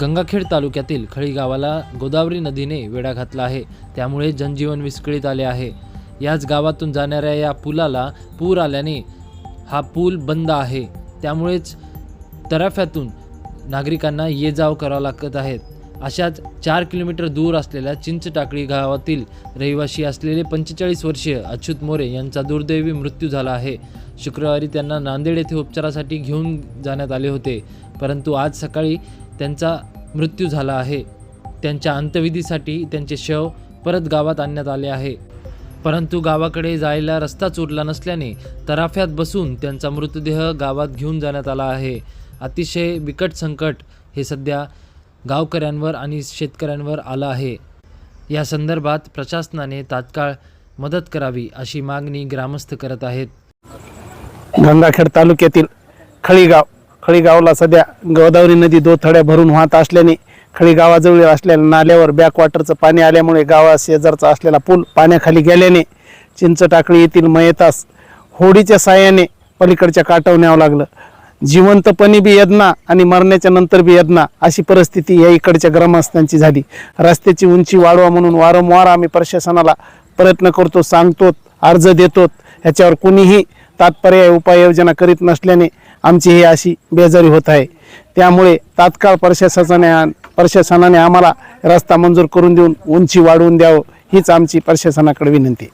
गंगाखेड तालुक्यातील खळी गावाला गोदावरी नदीने वेढा घातला आहे. त्यामुळे जनजीवन विस्कळीत आले आहे. याच गावातून जाणाऱ्या या पुलाला पूर आल्याने हा पूल बंद आहे. त्यामुळेच तराफ्यातून नागरिकांना ये जाव करावं लागत आहेत अशाच चार किलोमीटर दूर असलेल्या चिंचटाकळी गावातील रहिवासी असलेले पंचेचाळीस वर्षीय अच्युत मोरे यांचा दुर्दैवी मृत्यू झाला आहे. शुक्रवारी त्यांना नांदेड येथे उपचारासाठी घेऊन जाण्यात आले होते. परंतु आज सकाळी त्यांचा मृत्यू झाला आहे. त्यांच्या अंत्यविधीसाठी त्यांचे शव परत गावात आणण्यात आले आहे. परंतु गावाकडे जायला रस्ताच उरला नसल्याने तराफ्यात बसून त्यांचा मृतदेह गावात घेऊन जाण्यात आला आहे. अतिशय बिकट संकट हे सध्या गावकऱ्यांवर आणि शेतकऱ्यांवर आलं आहे. या संदर्भात प्रशासनाने तात्काळ मदत करावी अशी मागणी ग्रामस्थ करत आहेत. गंगाखेड तालुक्यातील खळीगाव खळीगावला सध्या गोदावरी नदी दोथड्या भरून वाहत असल्याने खळीगावाजवळ असलेल्या नाल्यावर बॅकवॉटरचं पाणी आल्यामुळे गावा शेजारचा असलेला पूल पाण्याखाली गेल्याने चिंचटाकळी येथील मयतास होडीच्या साह्याने पलीकडच्या काठावर न्यावं लागलं. जिवंतपणी बी यदना आणि मरण्याच्या नंतर बी यदना अशी परिस्थिती या इकडच्या ग्रामस्थांची झाली. रस्त्याची उंची वाढवा म्हणून वारंवार आम्ही प्रशासनाला प्रयत्न करतो सांगतो अर्ज देतो. ह्याच्यावर कुणीही तात्पर्याय उपाययोजना करीत नसल्याने आमची ही अशी बेजारी होत आहे. त्यामुळे तात्काळ प्रशासनाने प्रशासनाने आम्हाला रस्ता मंजूर करून देऊन उंची वाढवून द्यावं हीच आमची प्रशासनाकडे विनंती.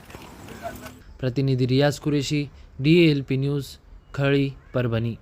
प्रतिनिधी Riyaz Qureshi D L P news Khali Parbhani.